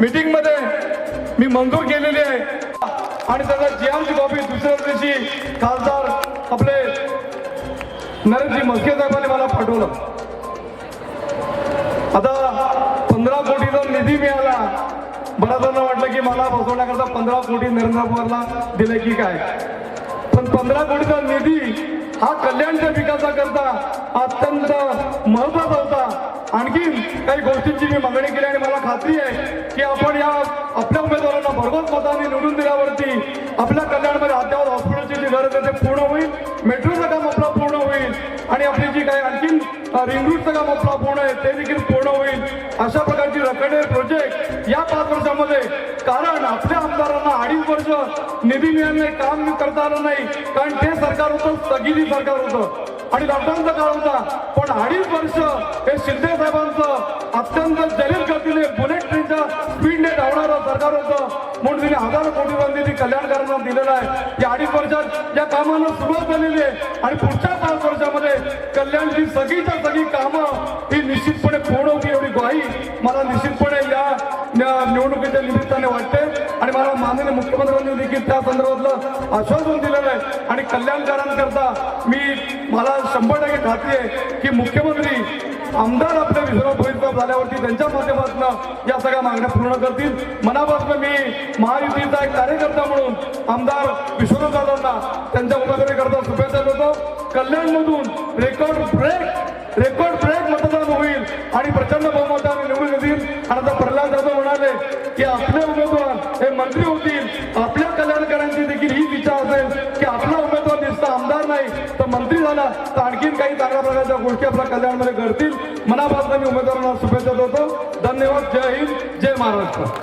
मीटिंगमध्ये मी मंजूर केलेली आहे. आणि त्याचा जीआमची कॉपी दुसऱ्या दिवशी खासदार आपले नरेंद्रजी मस्के साहेबांनी मला पाठवलं. आता पंधरा कोटीचा निधी मिळाला. बऱ्याच जणांना वाटलं की मला बसवण्याकरता पंधरा कोटी नरेंद्र पवारला दिले की काय? पण पंधरा कोटीचा निधी हा कल्याणच्या विकासाकरता अत्यंत महत्त्वाचा होता. आणखी काही गोष्टींची मी मागणी केली आणि मला खात्री आहे की आपण या आपल्या उमेदवारांना भरघोस मताने निवडून दिल्यावरती आपल्या कल्याणमध्ये अद्यावत हॉस्पिटलची जी गरज आहे ते पूर्ण होईल. मेट्रोचं काम आपलं पूर्ण होईल. आणि आपली जी काही आणखीन रिंग रूटचं काम आपलं पूर्ण आहे ते देखील पूर्ण होईल. अशा प्रकारची रखडे प्रोजेक्ट या पाच वर्षामध्ये कारण आपल्या आमदारांना अडीच वर्ष निधी मिळाले काम करता आलं नाही. कारण ते सरकार होतं स्थगिती सरकार होतं. आणि लॉकडाऊनचा काळ होता. पण अडीच वर्ष हे शिंदे साहेबांचं अत्यंत म्हणून तिने हजारो कोटीचा निधी कल्याणकारांना दिलेला आहे. या अडीच वर्षात या कामाला सुरुवात झालेली आहे. आणि पुढच्या पाच वर्षामध्ये कल्याणची सगळीच्या सगळी कामं ही निश्चितपणे पूर्ण होती एवढी ग्वाही मला निश्चितपणे या निवडणुकीच्या निमित्ताने वाटते. आणि मला माननीय मुख्यमंत्र्यांनी देखील त्या संदर्भातलं आश्वासन दिलेलं आहे. आणि कल्याणकारांकरता मी मला शंभर टक्के खात्री आहे की मुख्यमंत्री आमदार आपल्या विश्वनाथ भोईसाहेब झाल्यावरती त्यांच्या माध्यमातून या सगळ्या मागण्या पूर्ण करतील. मनापासून मी महायुतीचा एक कार्यकर्ता म्हणून आमदार विश्वनाथ दादांना त्यांच्या उमेदवारीकरता शुभेच्छा देतो. कल्याणमधून रेकॉर्ड ब्रेक रेकॉर्ड ब्रेक मतदान होईल आणि प्रचंड बहुमताने निवडून येतील. आणि आता प्रल्हाद जाधव म्हणाले की आपले उमेदवार हे मंत्री होतील. आपल्या कल्याणकारांची देखील हीच इच्छा असेल की आपला मंत्री तर आणखीन काही चांगल्या प्रकारच्या गोष्टी आपल्या कल्याणमध्ये घडतील. मनापासून मी उमेदवारांना शुभेच्छा देतो. धन्यवाद. जय हिंद. जय महाराष्ट्र.